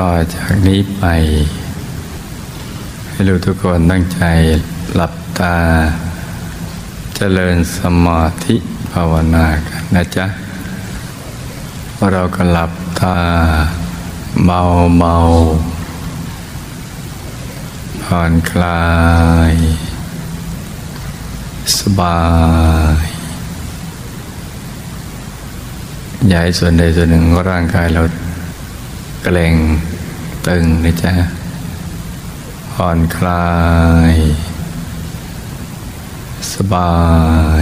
ต่อจากนี้ไป ให้ลูกทุกคนตั้งใจหลับตาเจริญสมาธิภาวนากันนะจ๊ะ เราก็หลับตาเบาเบาๆผ่อนคลาย สบายอย่าให้ส่วนใดส่วนหนึ่งของร่างกายเรา เกร็งตึงนะจ๊ะผ่อนคลาย สบา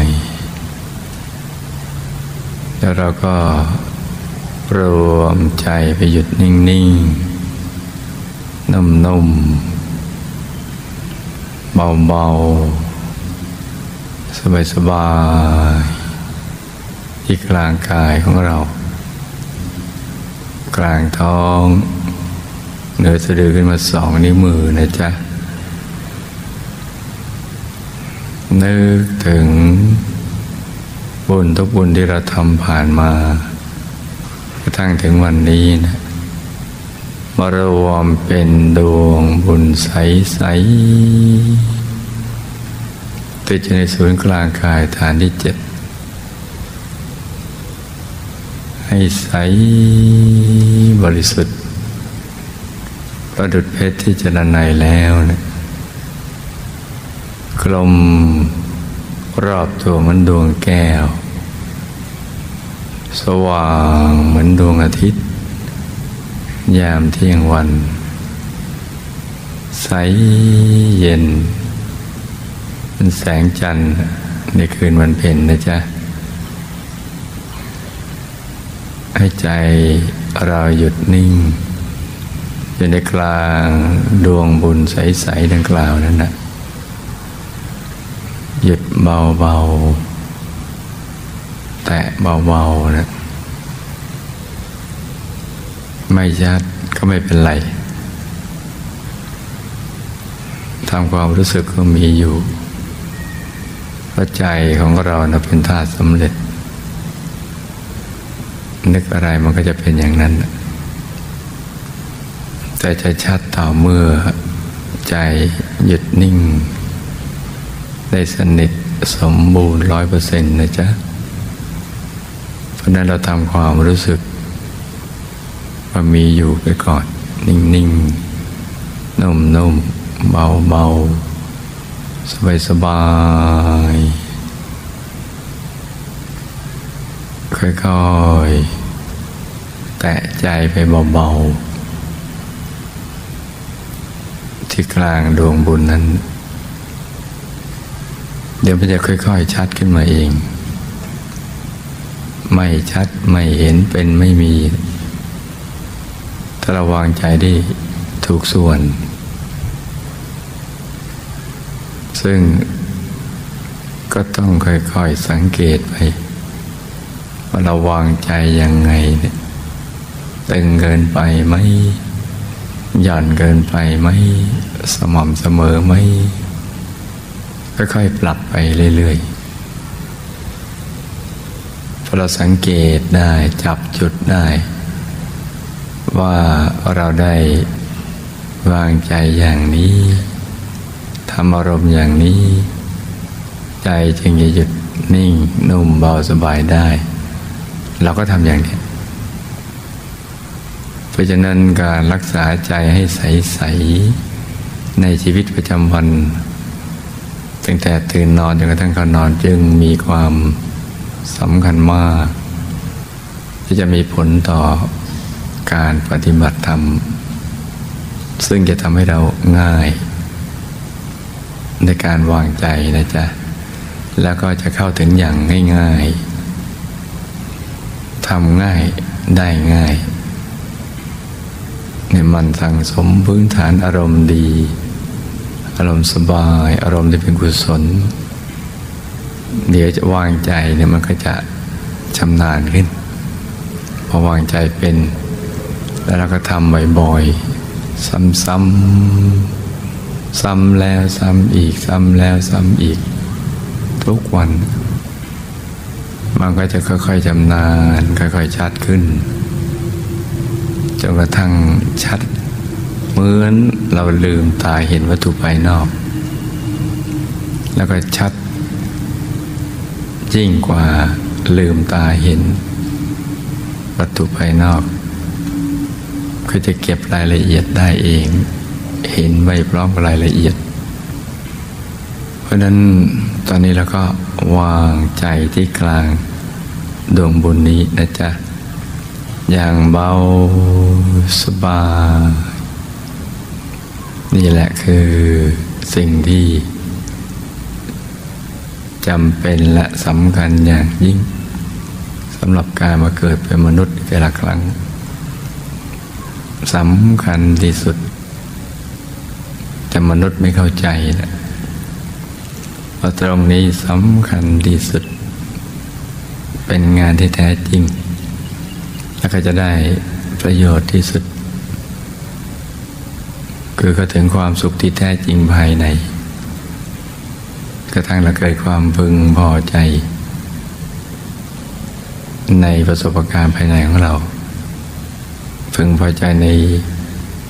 ย แล้วเราก็รวมใจไปหยุดนิ่งๆ นุ่มๆ เบาๆ สบายๆ ที่กลางกายของเรา กลางท้องเหนือสะดือขึ้นมาสองนิ้วมือนะจ๊ะ นึกถึงบุญทุกบุญที่เราทำผ่านมากระทั่งถึงวันนี้นะมารวมเป็นดวงบุญใสๆติดอยู่ในศูนย์กลางกายฐานที่เจ็ด ให้ใสบริสุทธิ์ ประดุดเพชรที่จะละในแล้วนะกลมรอบตัวเหมือนดวงแก้ว สว่างเหมือนดวงอาทิตย์ ยามเที่ยงวัน ใสเย็น เป็นแสงจันทร์ในคืนวันเพ็ญนะจ๊ะ ให้ใจเราหยุดนิ่ง อยู่ในกลางดวงบุญใส ๆ ดังกล่าวนั้นนะหยุดเบา ๆ แตะเบา ๆ นะ ไม่ชัดก็ไม่เป็นไรทำความรู้สึกก็มีอยู่เพราะใจของเรานะเป็นธาตุสำเร็จ นึกอะไรมันก็จะเป็นอย่างนั้น แต่จะชัดต่อเมื่อใจหยุดนิ่ง ได้สนิทสมบูรณ์ร้อยเปอร์เซ็นต์นะจ๊ะ เพราะนั้นเราทำความรู้สึก ว่ามีอยู่ไปก่อน นิ่งๆ นุ่มๆ เบาๆ สบายๆ ค่อยๆ แตะใจไปเบาๆ ที่กลางดวงบุญนั้น เดี๋ยวมันจะค่อยๆ ชัดขึ้นมาเอง ไม่ชัดไม่เห็นเป็นไม่มี ถ้าเราวางใจได้ถูกส่วน ซึ่งก็ต้องค่อยๆ สังเกตไป ว่าเราวางใจยังไงเนี่ยตึงเกินไปไหมหย่อนเกินไปไหมสม่ำเสมอไหมค่อยๆปรับไปเรื่อยๆพอเราสังเกตได้จับจุดได้ ว่าเราได้วางใจอย่างนี้ทำอารมณ์อย่างนี้ ใจจึงจะหยุดนิ่งนุ่มเบาสบายได้ เราก็ทำอย่างนี้ เพราะฉะนั้นการรักษาใจให้ใส ๆ ในชีวิตประจำวันตั้งแต่ตื่นนอนจนกระทั่งก่อนนอนจึงมีความสำคัญมาก ที่จะมีผลต่อการปฏิบัติธรรม ซึ่งจะทำให้เราง่าย ในการวางใจนะจ๊ะ แล้วก็จะเข้าถึงอย่างง่าย ๆ ทำง่ายได้ง่ายเนี่ยมันสั่งสมพื้นฐานอารมณ์ดี อารมณ์สบาย อารมณ์ที่เป็นกุศล เดี๋ยวจะวางใจเนี่ยมันก็จะชำนาญขึ้น พอวางใจเป็น แล้วเราก็ทำบ่อยๆ ซ้ำๆ ซ้ำแล้วซ้ำอีก ซ้ำแล้วซ้ำอีก ทุกวัน มันก็จะค่อยๆชำนาญค่อยๆชัดขึ้นจนกระทั่งชัด เหมือนเราลืมตาเห็นวัตถุภายนอก แล้วก็ชัด ยิ่งกว่าลืมตาเห็น วัตถุภายนอกคือจะเก็บรายละเอียดได้เอง เห็นไม่พร้อมรายละเอียด เพราะนั้นตอนนี้เราก็วางใจที่กลาง ดวงบุญนี้นะจ๊ะ อย่างเบาสบาย นี่แหละคือสิ่งที่จำเป็นและสำคัญอย่างยิ่งสำหรับการมาเกิดเป็นมนุษย์แต่ละครั้งสำคัญที่สุด แต่มนุษย์ไม่เข้าใจนะเพราะตรงนี้สำคัญที่สุด เป็นงานที่แท้จริง แล้วก็จะได้ประโยชน์ที่สุด คือก็ถึงความสุขที่แท้จริงภายใน กระทั่งเราเกิดความพึงพอใจ ในประสบการณ์ภายในของเรา พึงพอใจใน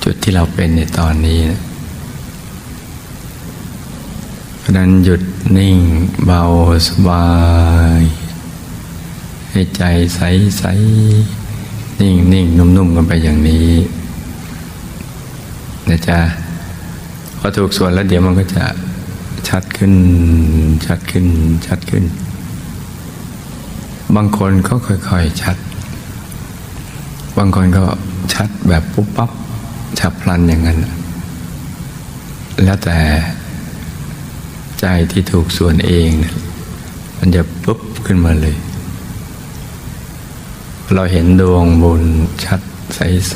จุดที่เราเป็นในตอนนี้นะเพราะนั้นหยุดนิ่งเบาสบาย ให้ใจใสใสนิ่งนิ่งนุ่มนุ่มกันไปอย่างนี้นะจ๊ะพอถูกส่วนแล้วเดี๋ยวมันก็จะชัดขึ้น ชัดขึ้น ชัดขึ้น บางคนก็ค่อยๆชัด บางคนก็ชัดแบบปุ๊บปั๊บฉับพลันอย่างนั้น แล้วแต่ใจที่ถูกส่วนเอง มันจะปุ๊บขึ้นมาเลย เราเห็นดวงบุญชัดใส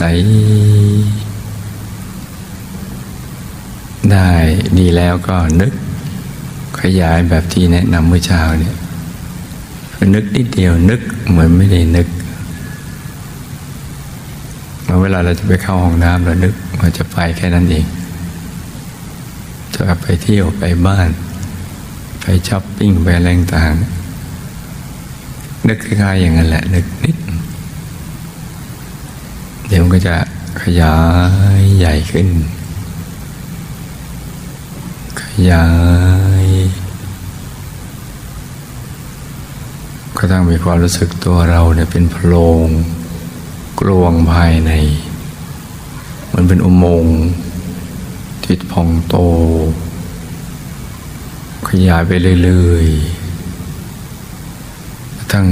ๆ ได้ดีแล้วก็นึกขยายแบบที่แนะนำเมื่อเช้าเนี่ยนึกนิดเดียวนึกเหมือนไม่ได้นึกเวลาเราจะไปเข้าห้องน้ำเรานึกว่าจะไปแค่นั้นเอง จะไปเที่ยวไปบ้าน ไปช้อปปิ้งไปอะไรต่างนึกคล้ายๆอย่างนั้นแหละ นึกนิด เดี๋ยวมันก็จะขยายใหญ่ขึ้น ขยายก็ต้องมีความรู้สึกตัวเราเนี่ยเป็นโพรงกลวงภายใน มันเป็นอุโมงค์ที่พองโต ขยายไปเรื่อยๆทั้ง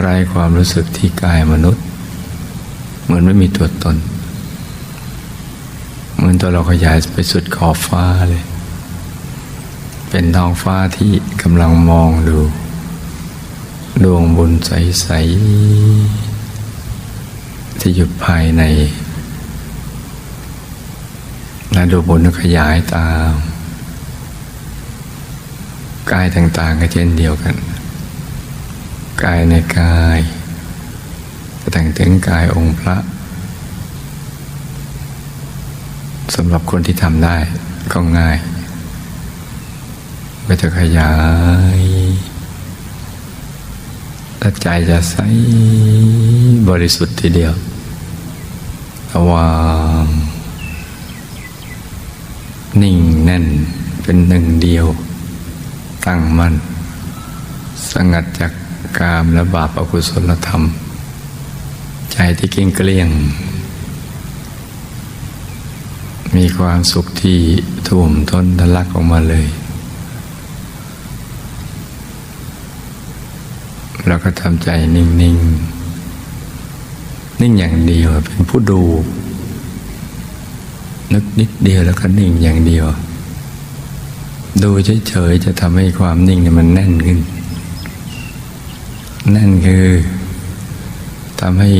ไร้ความรู้สึกที่กายมนุษย์ เหมือนไม่มีตัวตน เหมือนตัวเราขยายไปสุดขอบฟ้าเลย เป็นท้องฟ้าที่กำลังมองดูดวงบุญใส ๆ ที่อยู่ภายในและดวงบุญขยายตาม กายต่าง ๆ ก็เช่นเดียวกัน กายในกายจะแต่งถึงกายองค์พระสำหรับคนที่ทำได้ก็ง่ายก็จะขยายและใจจะใสบริสุทธิ์ทีเดียวระวางนิ่งแน่นเป็นหนึ่งเดียว ตั้งมั่นสงัดจาก กามและบาปอกุศลธรรม ใจที่เกลี้ยงเกลี้ยง มีความสุขที่ท่วมท้นทะลักออกมาเลยเราก็ทำใจนิ่งๆนิ่งอย่างเดียวเป็นผู้ดู นึกนิดเดียวแล้วก็นิ่งอย่างเดียวดูเฉยๆจะทำให้ความนิ่งเนี่ยมันแน่นขึ้น นั่นคือทำให้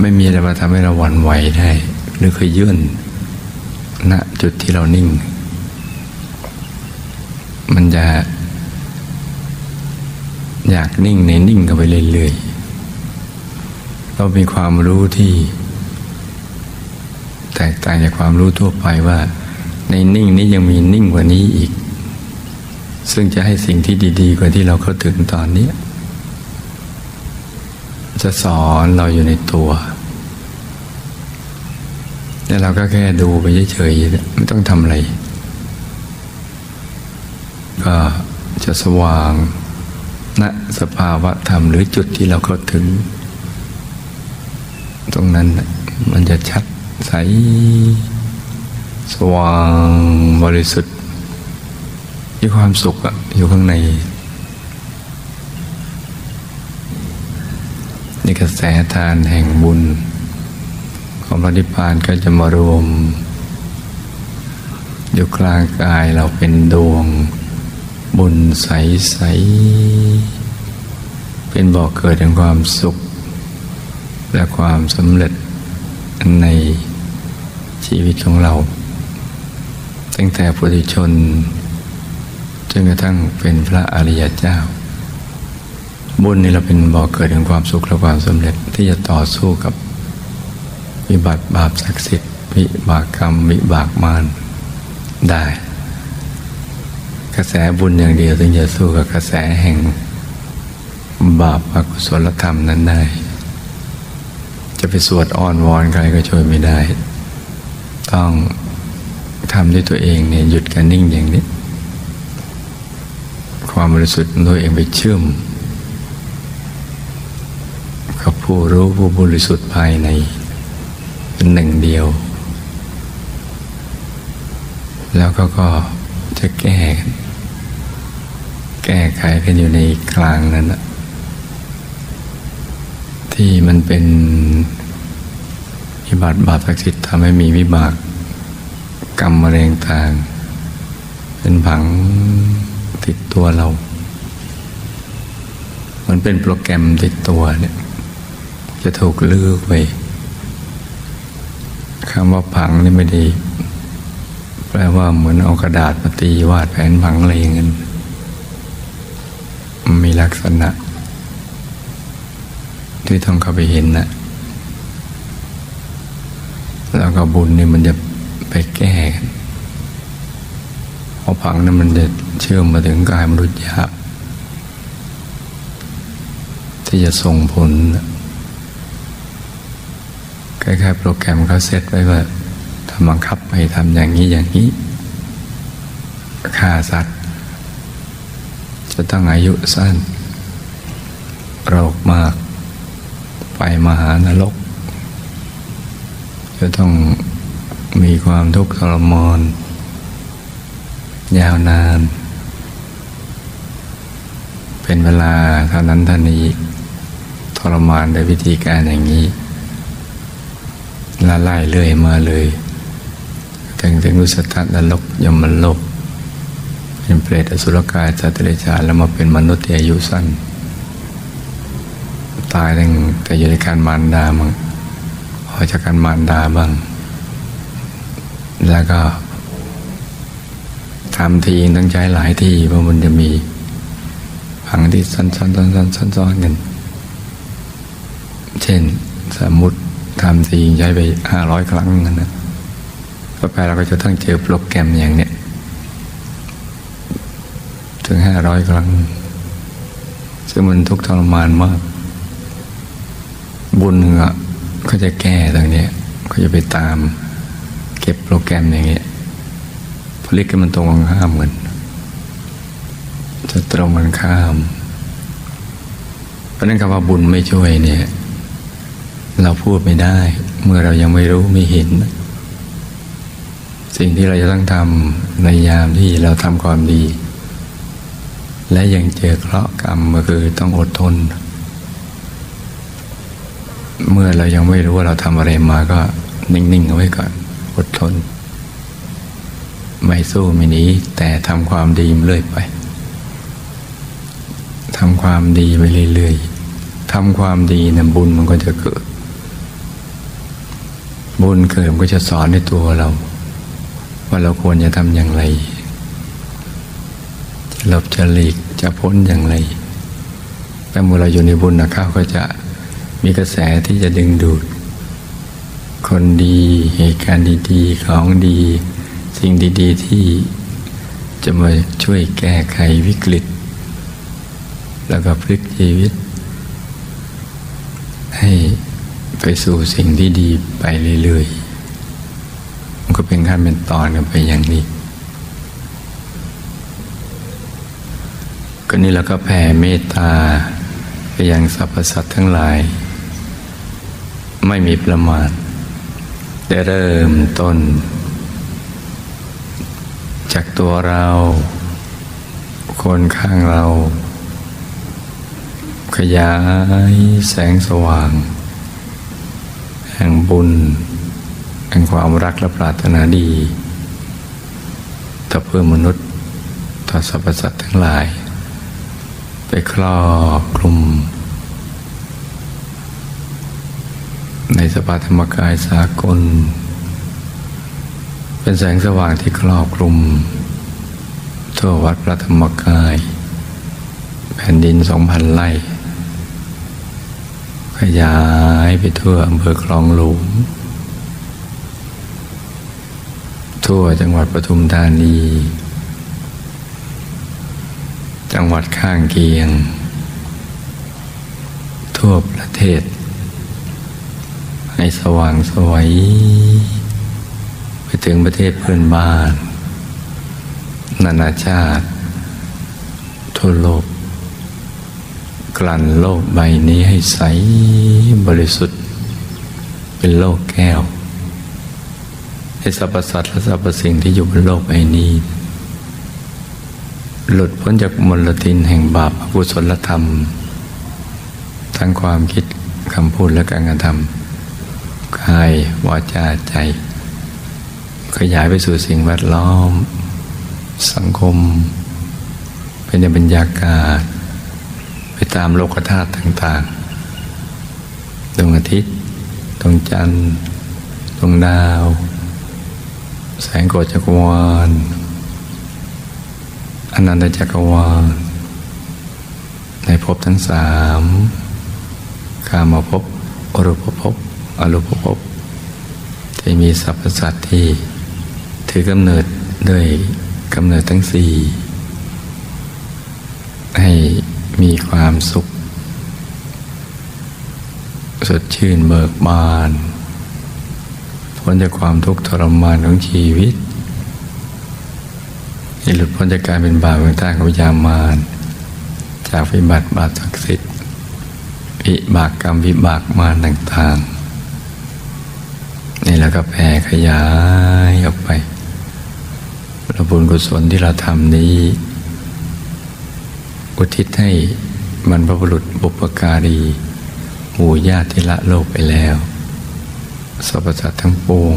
ไม่มีอะไรมาทำให้เราหวั่นไหวได้ หรือเคยยื่นณจุดที่เรานิ่ง มันจะ อยากนิ่งในนิ่งกันไปเรื่อยๆเรามีความรู้ที่ แตกต่างจากความรู้ทั่วไปว่า ในนิ่งนี้ยังมีนิ่งกว่านี้อีก ซึ่งจะให้สิ่งที่ดี ๆ กว่าที่เราเข้าถึงตอนนี้ จะสอนเราอยู่ในตัว แต่เราก็แค่ดูไปเฉยๆไม่ต้องทำอะไร ก็จะสว่างณสภาวะธรรมหรือจุดที่เราเข้าถึง ตรงนั้นมันจะชัดใส สว่างบริสุทธิ์ มีความสุขอะอยู่ข้างในนี่กระแสทานแห่งบุญ ของพระนิพพานก็จะมารวม อยู่กลางกายเราเป็นดวง บุญใสๆเป็นบ่อกเกิดแห่งความสุข และความสำเร็จในชีวิตของเรา ตั้งแต่ปุถุชน จนกระทั่งเป็นพระอริยเจ้า บุญนี่เราเป็นบ่อกเกิดแห่งความสุขและความสำเร็จที่จะต่อสู้กับวิบัติบาปศักดิ์สิทธิ์วิบากกรรมวิบากมารได้ กระแสบุญอย่างเดียวถึงจะสู้กับกระแสแห่งบาปอกุศลธรรมนั้นได้ จะไปสวดอ้อนวอนใครก็ช่วยไม่ได้ ต้องทำด้วยตัวเองเนี่ยหยุดกันนิ่งอย่างนี้ ความบริสุทธิ์ของตัวเองไปเชื่อม กับผู้รู้ผู้บริสุทธิ์ภายในเป็นหนึ่งเดียว แล้วก็ก็จะแก้ แก้ไขกันอยู่ในกลางนั้นนะที่มันเป็นวิบาตบาปศักดิ์สิทธิ์ทำให้มีวิบากกรรมมะเร็งต่าง เป็นผัง ติดตัวเรา มันเป็นโปรแกรมติดตัวเนี่ย จะถูกเลือกไปคำว่าผังนี่ไม่ดีแปลว่าเหมือนเอากระดาษมาตีวาดแผนผังอะไรอย่างนั้นมันมีลักษณะ ที่ต้องเข้าไปเห็นนะแล้วก็บุญนี่มันจะไปแก้ พราะผังนั้นมันจะเชื่อมมาถึงกายมนุษย์ยาก ที่จะส่งผลคล้ายๆโปรแกรมเขาเซตไว้ว่าทำบังคับให้ทำอย่างนี้อย่างนี้ฆ่าสัตว์ จะต้องอายุสั้น โรคมาก ไปมหานรก จะต้องมีความทุกข์ทรมาน ยาวนาน เป็นเวลาเท่านั้นเท่านี้ทรมานด้วยวิธีการอย่างนี้ละไล่เรื่อยมาเลยถึงถึงอุสตันรกยมโลกเป็นเปรตอสุรกายสัตเดรัจฉาแล้วมาเป็นมนุษย์ที่อายุสั้น ตายตั้งแต่อยู่ในการมารดาบ้างออกจากการมารดาบ้าง แล้วก็ ทำทีต้องใช้หลายทีเพราะมันจะมีผังที่ซ้อนซ้อนซ้อนซ้อนซ้อนซ้อนกัน เช่น สมมติทำทีใช้ไปห้าร้อยครั้งนั่นนะต่อไปเราก็จะต้องเจอโปรแกรมอย่างเนี้ยถึงห้าร้อยครั้ง ซึ่งมันทุกข์ทรมานมาก บุญอะก็จะแก้ตรงนี้ก็จะไปตาม เก็บโปรแกรมอย่างเงี้ย ผลิตกันมันตรงกันข้ามกันจะตรงกันข้าม เพราะนั้นคำว่าบุญไม่ช่วยเนี่ย เราพูดไม่ได้ เมื่อเรายังไม่รู้ไม่เห็น สิ่งที่เราจะต้องทำในยามที่เราทำความดี และยังเจอเคราะห์กรรมก็คือต้องอดทน เมื่อเรายังไม่รู้ว่าเราทำอะไรมาก็นิ่งๆเอาไว้ก่อน อดทน ไม่สู้ไม่หนีแต่ทำความดีเรื่อยไปทำความดีไปเรื่อยๆทำความดีนะบุญมันก็จะเกิด บุญเกิดมันก็จะสอนในตัวเรา ว่าเราควรจะทำอย่างไรจะหลบจะหลีกจะพ้นอย่างไร แต่เมื่อเราอยู่ในบุญนะข้าวก็จะมีกระแสที่จะดึงดูด คนดีเหตุการณ์ดีๆของดี สิ่งดี ๆ ที่จะมาช่วยแก้ไขวิกฤต แล้วก็พลิกชีวิต ให้ไปสู่สิ่งที่ดีไปเรื่อยๆมันก็เป็นขั้นเป็นตอนกันไปอย่างนี้ ก็นี่เราก็แผ่เมตตาไปยังสรรพสัตว์ทั้งหลาย ไม่มีประมาทได้เริ่มต้น จากตัวเรา คนข้างเรา ขยายแสงสว่าง แห่งบุญ แห่งความรักและปรารถนาดี ต่อเพื่อมนุษย์ ต่อสรรพสัตว์ทั้งหลาย ไปครอบคลุม ในสภาธรรมกายสากล เป็นแสงสว่างที่ครอบคลุม ทั่ววัดพระธรรมกาย แผ่นดินสองพันไร่ขยายไปทั่วอำเภอคลองหลวงทั่วจังหวัดปทุมธานี จังหวัดข้างเคียง ทั่วประเทศ ให้สว่างสวย ไปถึงประเทศเพื่อนบ้าน นานาชาติ ทั่วโลก กลั่นโลกใบนี้ให้ใสบริสุทธิ์ เป็นโลกแก้ว ให้สรรพสัตว์และสรรพสิ่งที่อยู่บนโลกใบนี้ หลุดพ้นจากมลทินแห่งบาปอกุศลธรรม ทั้งความคิดคำพูดและการกระทำกายวาจาใจ ขยายไปสู่สิ่งแวดล้อม สังคม เป็นในบรรยากาศ ไปตามโลกธาตุต่างๆ ดวงอาทิตย์ ดวงจันทร์ ดวงดาว แสงโกฏจักรวาลอนันตจักรวาล ในภพทั้งสามกามาภพอรูปภพอรูปภพที่มีสรรพสัตว์ที่ ถือกำเนิดด้วยกำเนิดทั้งสี่ให้มีความสุข สดชื่นเบิกบานพ้นจากความทุกข์ทรมานของชีวิตให้หลุดพ้นจากการเป็นบาปเป็นท่าของวิญญามารจากวิบัติบาปศักดิ์สิทธิ์วิบากกรรมวิบากมารต่าง ๆ นี่แล้วก็แผ่ขยายออกไป เราบุญกุศลที่เราทำนี้ อุทิศให้บรรพบุรุษบุปการีหมู่ญาติที่ละโลกไปแล้วสรรพสัตว์ทั้งปวง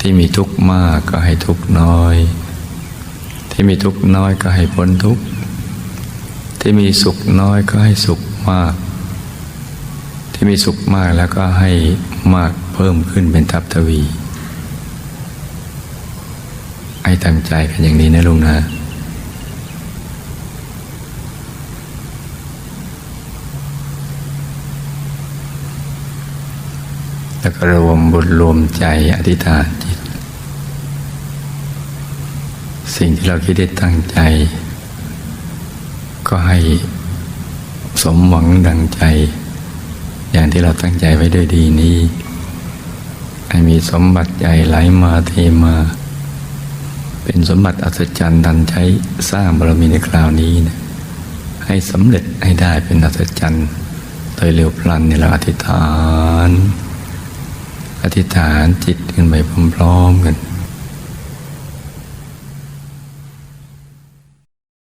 ที่มีทุกข์มากก็ให้ทุกข์น้อย ที่มีทุกข์น้อยก็ให้พ้นทุกข์ ที่มีสุขน้อยก็ให้สุขมาก ที่มีสุขมากแล้วก็ให้มากเพิ่มขึ้นเป็นทับทวี ให้ตั้งใจกันอย่างนี้นะลุงนะแล้วก็รวมบุญรวมใจอธิษฐานจิต สิ่งที่เราคิดได้ตั้งใจ ก็ให้สมหวังดังใจ อย่างที่เราตั้งใจไว้ด้วยดีนี้ ให้มีสมบัติใหญ่ไหลมาเทมา เป็นสมบัติอัศจรรย์ดันใช้สร้างบารมีในคราวนี้นะให้สำเร็จให้ได้เป็นอัศจรรย์โดยเร็วพลันในเราอธิษฐาน อธิษฐานจิตกันไปพร้อมๆกัน